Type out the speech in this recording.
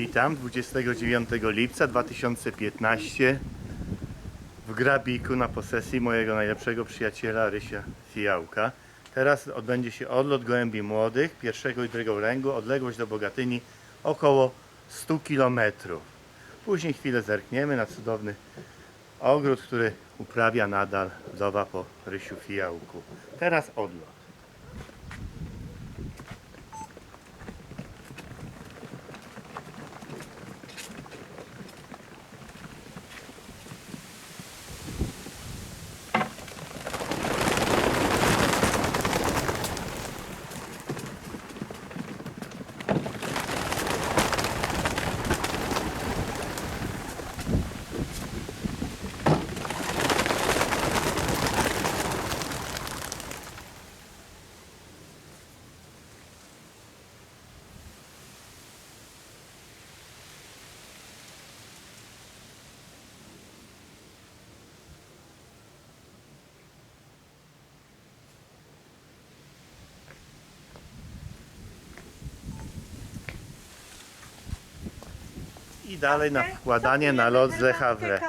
Witam 29 lipca 2015 w Grabiku na posesji mojego najlepszego przyjaciela Rysia Fijałka. Teraz odbędzie się odlot gołębi młodych pierwszego i drugiego ręgu, odległość do Bogatyni około 100 km. Później chwilę zerkniemy na cudowny ogród, który uprawia nadal wdowa po Rysiu Fijałku. Teraz odlot. I dalej na wkładanie na lot z Le Havre.